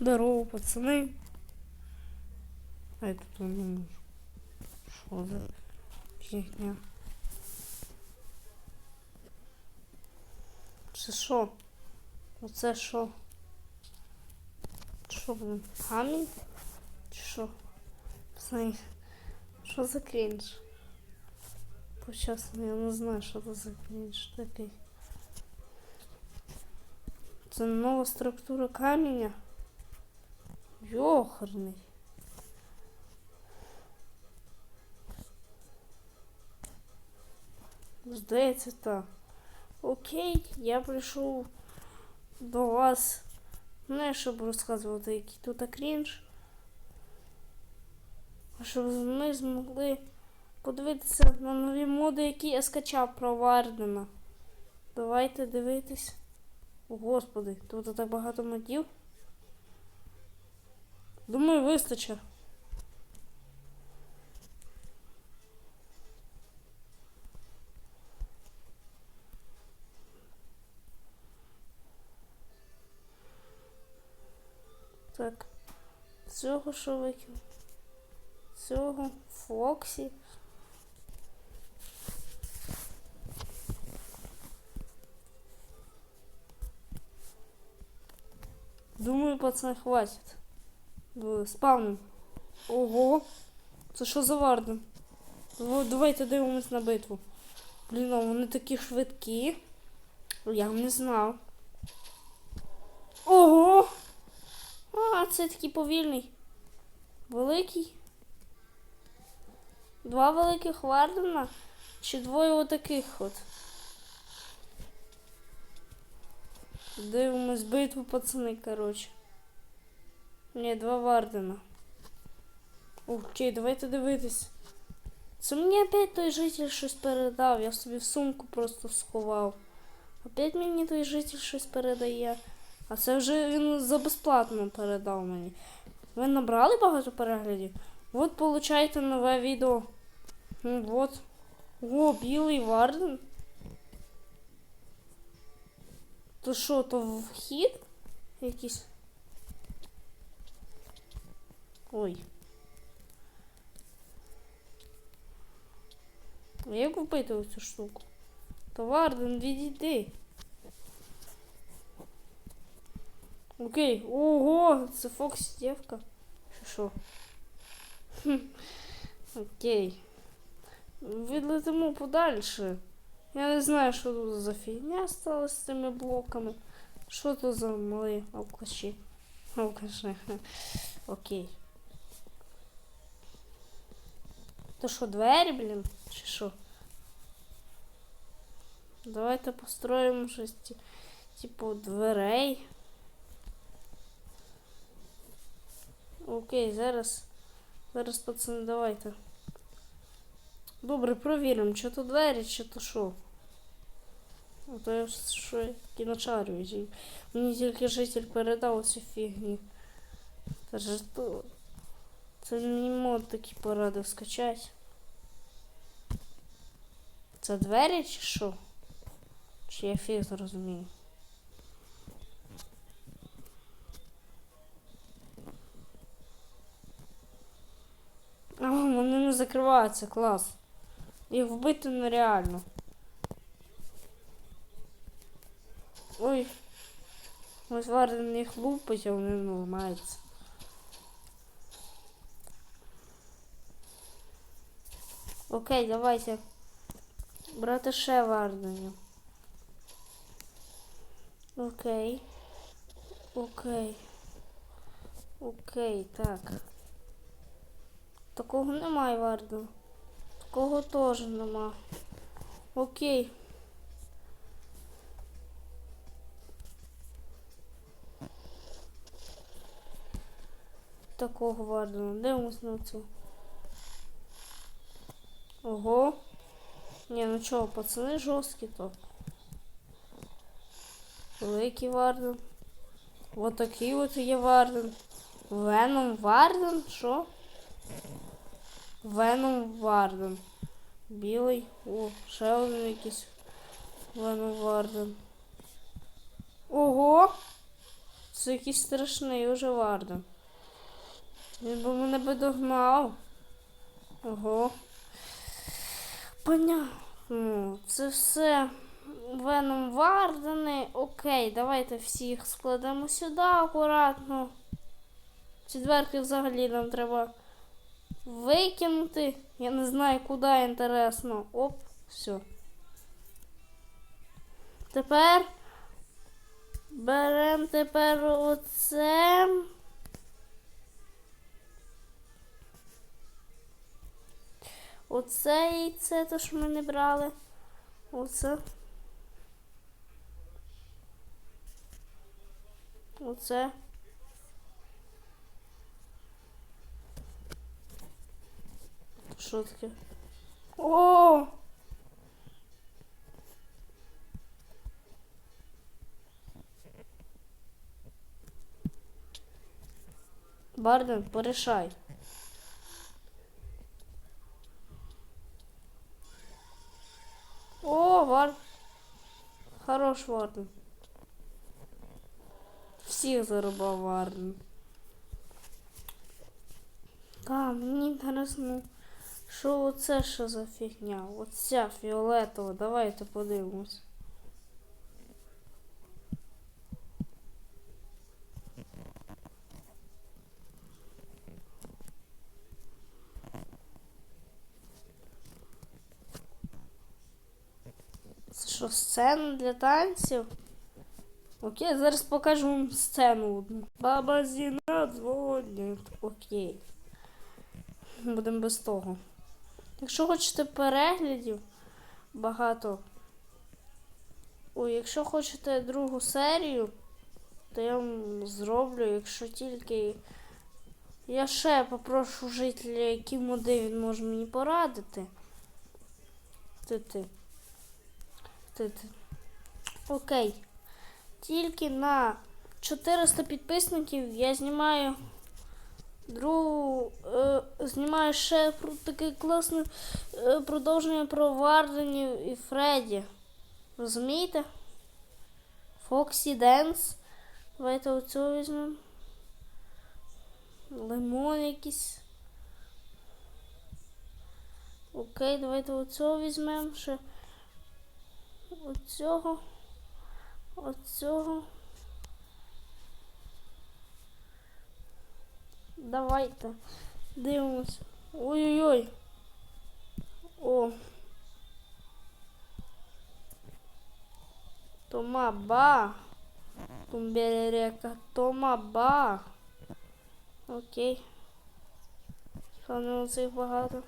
Здорово, пацани. А я тут не можу. Що за фігня? Це що? Оце що? Що, блин, камінь? Чи що? Пацани, що за крінж? Почесно, я не знаю, що це за крінж такий. Це нова структура каменя. Йохарний. Здається, так. Окей, я прийшов до вас не щоб розказувати, який тут крінж, а щоб ми змогли подивитися на нові моди, які я скачав про Вардена. Давайте дивитись. О, Господи, тут так багато модів. Думаю, вистачить. Так. Цього що викину? Цього Фоксі. Думаю, пацан, хватит. Е, Спавним. Ого. Це що за варден? Давайте дивимось на битву. Блін, вони такі швидкі. Я не знав. Ого! А, це такий повільний. Великий. Два великих вардена. Чи двоє отаких от. Дивимось битву, пацани, коротше. Ні, два Вардена. Окей, давайте дивитись. Це мені опять той житель щось передав. Я собі в сумку просто сховав. Опять мені той житель щось передає. А це вже він за безплатно передав мені. Ви набрали багато переглядів? От получаєте нове відео. Ну, от. О, білий Варден. То що, то вхід? Якийсь? Ой. Як купити оцю штуку? Товарден, відійди. Окей. Ого, це Фокс дівка. Що? Хм. Окей. Відлетимо подальше. Я не знаю, що тут за фігня стала з цими блоками. Що тут за мали алкаші? Алкаші. Окей. То що, двері, блін? Чи що? Давайте построїмо щось типу дверей. Окей, зараз. Зараз, пацани, давайте. Добре, провіримо, чи то двері, чи то що. А то я що кіночарю. і Мені тільки житель передав цю фігню. Та ж то. Це мені мод такий порадив скачати. Це двері чи що? Чи я фіг зрозумію? А, вони не закриваються, клас. Їх вбити нереально. Ой. Ось Варден їх лупить, а вони не ламаються. Окей, давайте. Брати ще Варденів. Окей. Окей. Окей, так. Такого немає Вардена. Такого теж нема. Окей. Такого Вардена. Дивимось на цю. Ого. Не, ну чого, пацани жорсткі то. Великий Варден. Вот такий от є Варден. Веном Варден? Що? Веном Варден. Білий. О, ще один якийсь. Веном Варден. Ого! Це якийсь страшний уже Варден. Він би мене би догнав. Ого. Понятно. Це все Веном Вардени. Окей, давайте всіх складемо сюди акуратно. Ці взагалі нам треба викинути. Я не знаю, куди інтересно. Оп, все. Тепер беремо тепер оце. Оце яйце, то що ми не брали. Оце. Оце. Що таке? О! Барден, порішай. О, Вар. Хорош Варн. Всіх зарубав Варн. А, мені інтересно, що оце що за фігня? Оця фіолетова, давайте подивимось. Це що, сцена для танців? Окей, зараз покажу вам сцену одну. Баба Зіна дзвонить. Окей. Будемо без того. Якщо хочете переглядів багато. Ой, якщо хочете другу серію, то я вам зроблю, якщо тільки. Я ще попрошу жителя, які моди він може мені порадити. Ти-ти. Окей. Тільки на 400 підписників я знімаю другу, е, знімаю ще про таке класне е, продовження про Варденів і Фредді. Розумієте? Фоксі Денс. Давайте оцього візьмемо. Лимон якийсь. Окей, давайте оцього візьмемо ще. Оцього. Оцього. Давайте. Дивимось. Ой-ой-ой. О. Томаба. Тумберерека. Томаба. Окей. Саме цих багато.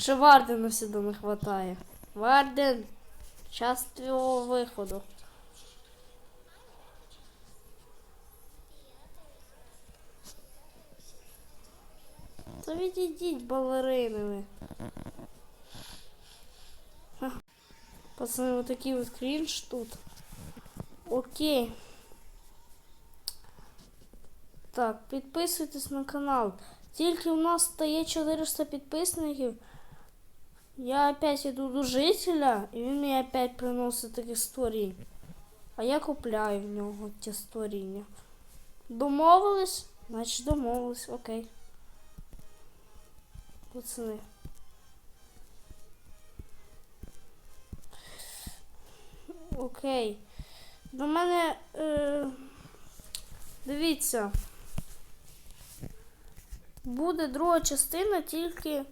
Ще Вардена сюди не хватає. Варден, час твого виходу. Та відійдіть, балерини ви. Пацани, вот такий от крінж тут. Окей. Так, підписуйтесь на канал. Тільки у нас стає 400 підписників. Я опять иду до жителя, і він мені опять приносить такі створіння. А я купляю в нього ті створіння. Домовились? Значить домовились, окей. Пацани. Окей. До мене. Е, дивіться. Буде друга частина, тільки.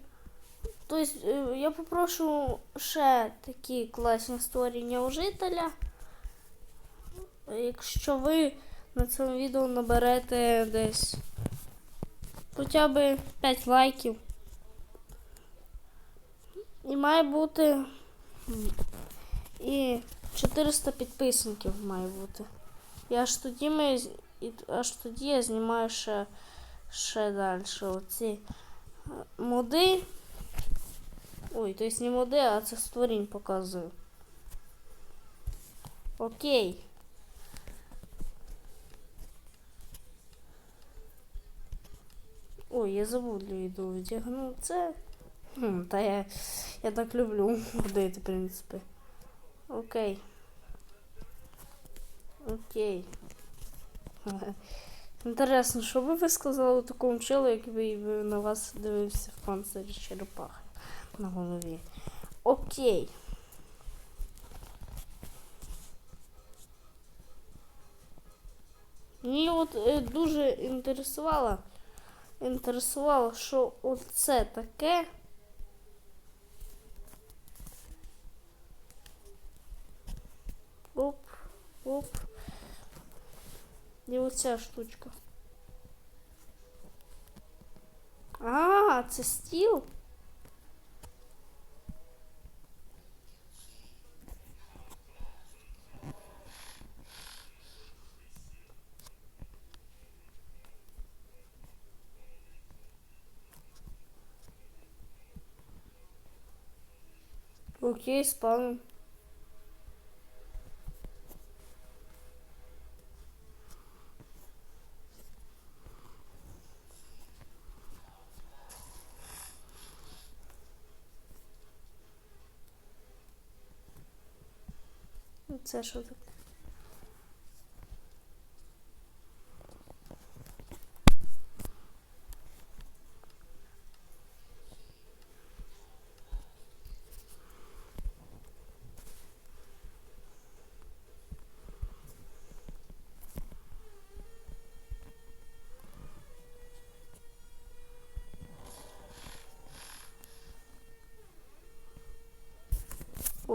Тобто, е, я попрошу ще такі класні створення у жителя. Якщо ви на цьому відео наберете десь хоча б 5 лайків. І має бути і 400 підписників має бути. І аж тоді ми і аж тоді я знімаю ще, ще далі оці е, моди. Ой, то есть не моди, а це створінь показую. Окей. Ой, я забув для відео це. Хм, та я, я так люблю ходити, в принципі. Окей. Окей. Інтересно, що би ви сказали такому челу, який би на вас дивився в панцирі черепахи на голові? Окей. Мені от е, дуже інтересувало, інтересувало, що оце таке. Оп, оп. І оця штучка. А, це стіл? Окей, спам. Це що таке?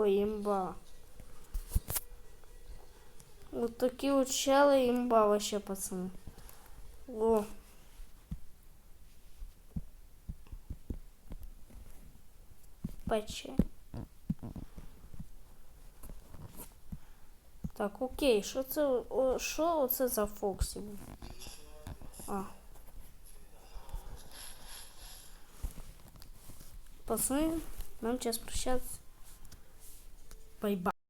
Ой, імба. Вот такие вот челы имба вообще, пацаны. О. Пече. Так, окей, що це, о, що оце за Фоксі? був? А. Пацани, нам час Bye, bye.